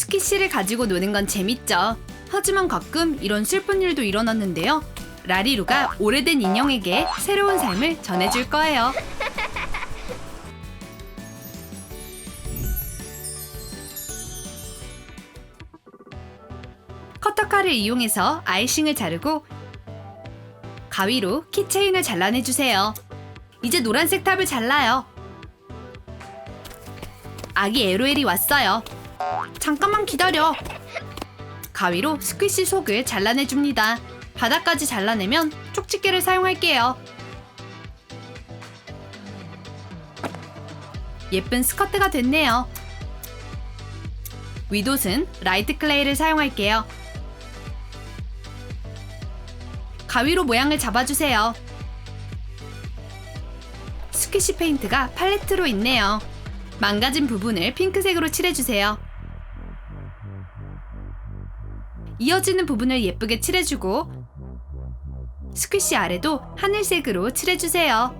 스키씨를 가지고 노는 건 재밌죠. 하지만 가끔 이런 슬픈 일도 일어났는데요. 라리루가 오래된 인형에게 새로운 삶을 전해줄 거예요. 커터칼을 이용해서 아이싱을 자르고 가위로 키체인을 잘라내주세요. 이제 노란색 탑을 잘라요. 아기 에로엘이 왔어요. 잠깐만 기다려. 가위로 스퀴시 속을 잘라내줍니다. 바닥까지 잘라내면 쪽집게를 사용할게요. 예쁜 스커트가 됐네요. 윗옷은 라이트 클레이를 사용할게요. 가위로 모양을 잡아주세요. 스퀴시 페인트가 팔레트로 있네요. 망가진 부분을 핑크색으로 칠해주세요. 이어지는 부분을 예쁘게 칠해주고 스퀴시 아래도 하늘색으로 칠해주세요.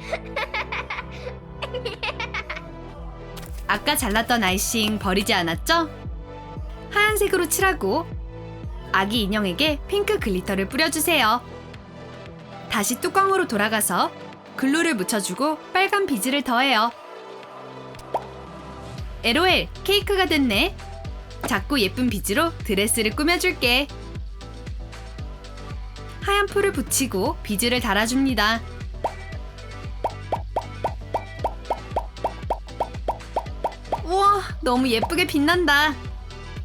아까 잘랐던 아이싱 버리지 않았죠? 하얀색으로 칠하고 아기 인형에게 핑크 글리터를 뿌려주세요. 다시 뚜껑으로 돌아가서 글루를 묻혀주고 빨간 비즈를 더해요. LOL 케이크가 됐네. 작고 예쁜 비즈로 드레스를 꾸며줄게. 하얀 풀을 붙이고 비즈를 달아줍니다. 우와, 너무 예쁘게 빛난다.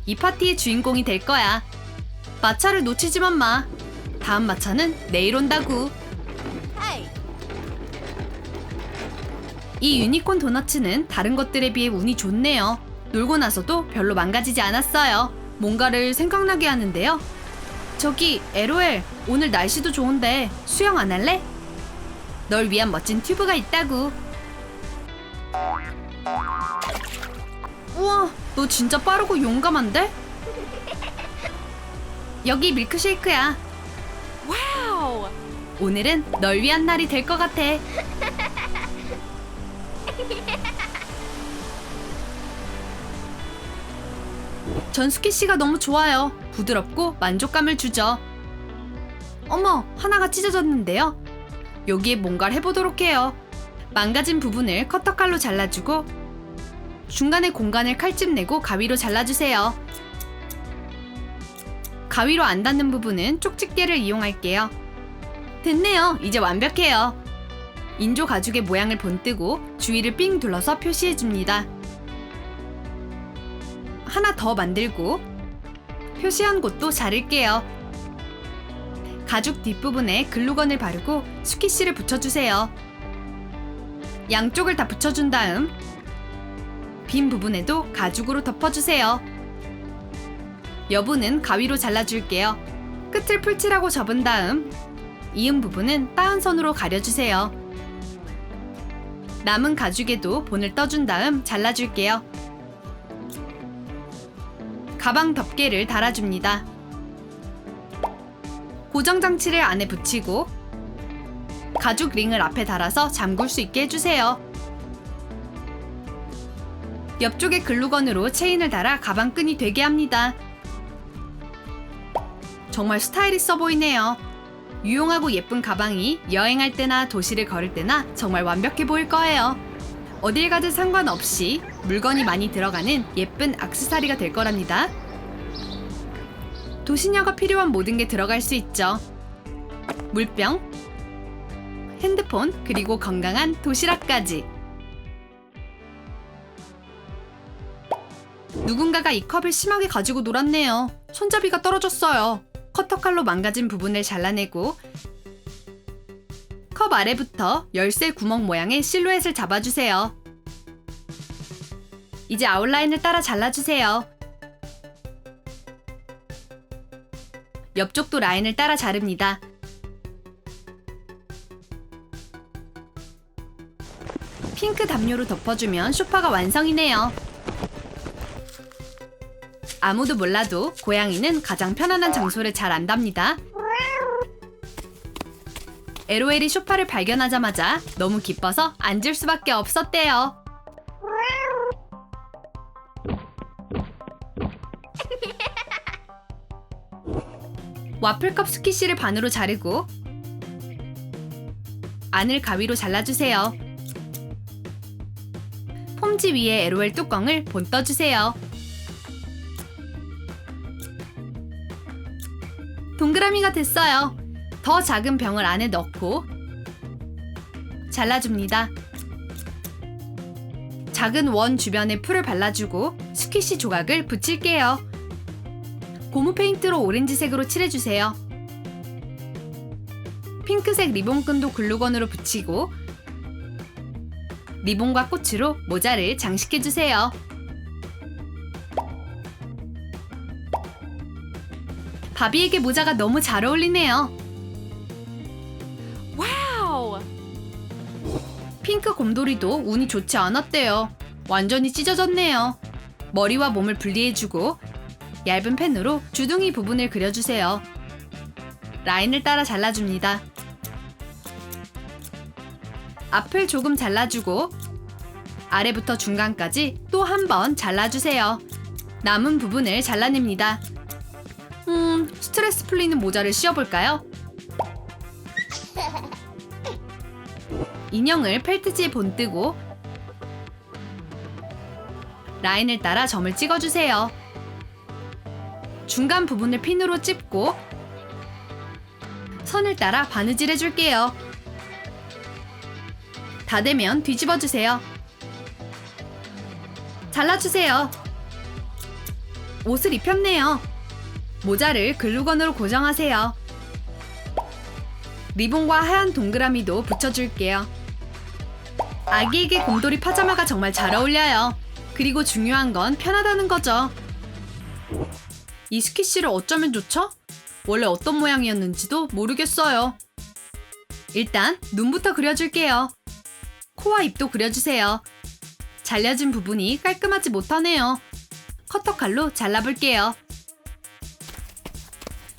이 파티의 주인공이 될 거야. 마차를 놓치지만 마. 다음 마차는 내일 온다고. 이 유니콘 도너츠는 다른 것들에 비해 운이 좋네요. 놀고 나서도 별로 망가지지 않았어요. 뭔가를 생각나게 하는데요. 저기, LOL, 오늘 날씨도 좋은데 수영 안 할래? 널 위한 멋진 튜브가 있다고. 우와, 너 진짜 빠르고 용감한데? 여기 밀크쉐이크야. Wow! 오늘은 널 위한 날이 될 것 같아. 전스키 씨가 너무 좋아요. 부드럽고 만족감을 주죠. 어머, 하나가 찢어졌는데요. 여기에 뭔가를 해보도록 해요. 망가진 부분을 커터칼로 잘라주고 중간에 공간을 칼집 내고 가위로 잘라주세요. 가위로 안 닿는 부분은 쪽집게를 이용할게요. 됐네요. 이제 완벽해요. 인조 가죽의 모양을 본뜨고 주위를 삥 둘러서 표시해줍니다. 하나 더 만들고 표시한 곳도 자를게요. 가죽 뒷부분에 글루건을 바르고 스퀴시를 붙여주세요. 양쪽을 다 붙여준 다음 빈 부분에도 가죽으로 덮어주세요. 여부는 가위로 잘라줄게요. 끝을 풀칠하고 접은 다음 이은 부분은 따은 선으로 가려주세요. 남은 가죽에도 본을 떠준 다음 잘라줄게요. 가방 덮개를 달아줍니다. 고정 장치를 안에 붙이고 가죽 링을 앞에 달아서 잠글 수 있게 해주세요. 옆쪽에 글루건으로 체인을 달아 가방 끈이 되게 합니다. 정말 스타일 있어 보이네요. 유용하고 예쁜 가방이 여행할 때나 도시를 걸을 때나 정말 완벽해 보일 거예요. 어딜 가든 상관없이 물건이 많이 들어가는 예쁜 악세사리가 될 거랍니다. 도시녀가 필요한 모든 게 들어갈 수 있죠. 물병, 핸드폰, 그리고 건강한 도시락까지. 누군가가 이 컵을 심하게 가지고 놀았네요. 손잡이가 떨어졌어요. 커터칼로 망가진 부분을 잘라내고 컵 아래부터 열쇠 구멍 모양의 실루엣을 잡아주세요. 이제 아웃라인을 따라 잘라주세요. 옆쪽도 라인을 따라 자릅니다. 핑크 담요로 덮어주면 소파가 완성이네요. 아무도 몰라도 고양이는 가장 편안한 장소를 잘 안답니다. 에로엘이 쇼파를 발견하자마자 너무 기뻐서 앉을 수밖에 없었대요. 와플컵 스키시를 반으로 자르고 안을 가위로 잘라주세요. 폼지 위에 에로엘 뚜껑을 본떠주세요. 동그라미가 됐어요. 더 작은 병을 안에 넣고 잘라줍니다. 작은 원 주변에 풀을 발라주고 스퀴시 조각을 붙일게요. 고무 페인트로 오렌지색으로 칠해주세요. 핑크색 리본끈도 글루건으로 붙이고 리본과 꽃으로 모자를 장식해주세요. 바비에게 모자가 너무 잘 어울리네요. 핑크 곰돌이도 운이 좋지 않았대요. 완전히 찢어졌네요. 머리와 몸을 분리해주고 얇은 펜으로 주둥이 부분을 그려주세요. 라인을 따라 잘라줍니다. 앞을 조금 잘라주고 아래부터 중간까지 또 한 번 잘라주세요. 남은 부분을 잘라냅니다. 음, 스트레스 풀리는 모자를 씌워볼까요? 인형을 펠트지에 본뜨고 라인을 따라 점을 찍어주세요. 중간 부분을 핀으로 찝고 선을 따라 바느질 해줄게요. 다 되면 뒤집어주세요. 잘라주세요. 옷을 입혔네요. 모자를 글루건으로 고정하세요. 리본과 하얀 동그라미도 붙여줄게요. 아기에게 곰돌이 파자마가 정말 잘 어울려요. 그리고 중요한 건 편하다는 거죠. 이 스키시를 어쩌면 좋죠? 원래 어떤 모양이었는지도 모르겠어요. 일단 눈부터 그려줄게요. 코와 입도 그려주세요. 잘려진 부분이 깔끔하지 못하네요. 커터칼로 잘라볼게요.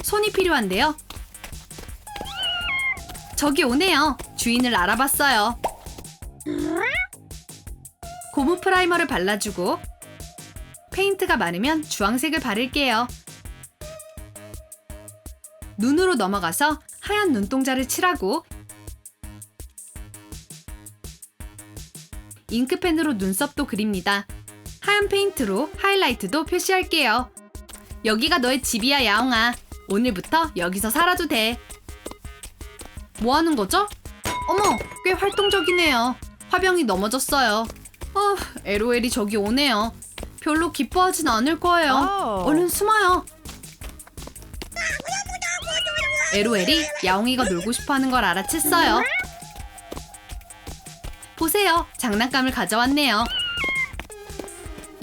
손이 필요한데요. 저기 오네요. 주인을 알아봤어요. 고무 프라이머를 발라주고 페인트가 많으면 주황색을 바를게요. 눈으로 넘어가서 하얀 눈동자를 칠하고 잉크펜으로 눈썹도 그립니다. 하얀 페인트로 하이라이트도 표시할게요. 여기가 너의 집이야, 야옹아. 오늘부터 여기서 살아도 돼. 뭐 하는 거죠? 어머, 꽤 활동적이네요. 화병이 넘어졌어요. 어, LOL이 저기 오네요. 별로 기뻐하진 않을 거예요. 어. 얼른 숨어요. LOL이 야옹이가 놀고 싶어 하는 걸 알아챘어요. 보세요. 장난감을 가져왔네요.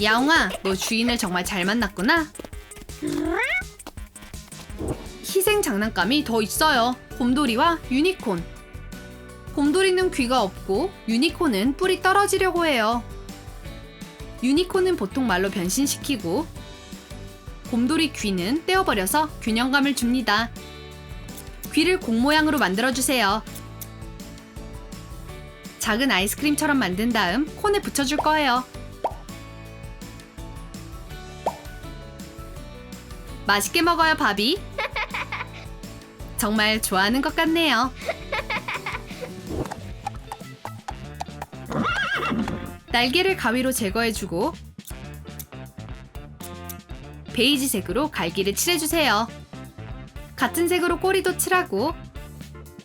야옹아, 너 주인을 정말 잘 만났구나. 희생 장난감이 더 있어요. 곰돌이와 유니콘. 곰돌이는 귀가 없고 유니콘은 뿔이 떨어지려고 해요. 유니콘은 보통 말로 변신시키고 곰돌이 귀는 떼어버려서 균형감을 줍니다. 귀를 공 모양으로 만들어주세요. 작은 아이스크림처럼 만든 다음 콘에 붙여줄 거예요. 맛있게 먹어요, 바비. 정말 좋아하는 것 같네요. 날개를 가위로 제거해주고 베이지색으로 갈기를 칠해주세요. 같은 색으로 꼬리도 칠하고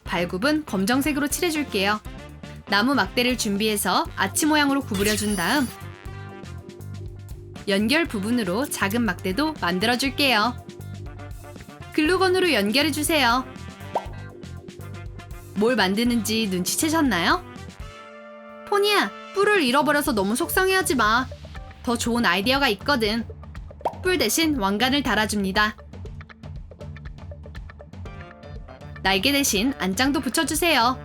발굽은 검정색으로 칠해줄게요. 나무 막대를 준비해서 아치 모양으로 구부려준 다음 연결 부분으로 작은 막대도 만들어줄게요. 글루건으로 연결해주세요. 뭘 만드는지 눈치채셨나요? 포니야, 뿔을 잃어버려서 너무 속상해하지 마. 더 좋은 아이디어가 있거든. 뿔 대신 왕관을 달아줍니다. 날개 대신 안장도 붙여주세요.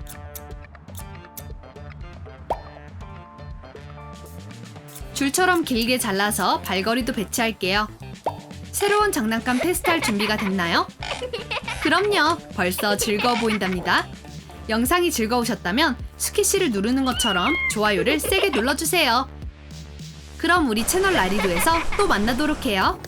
줄처럼 길게 잘라서 발걸이도 배치할게요. 새로운 장난감 테스트할 준비가 됐나요? 그럼요. 벌써 즐거워 보인답니다. 영상이 즐거우셨다면 스키시를 누르는 것처럼 좋아요를 세게 눌러주세요. 그럼 우리 채널 라리도에서 또 만나도록 해요.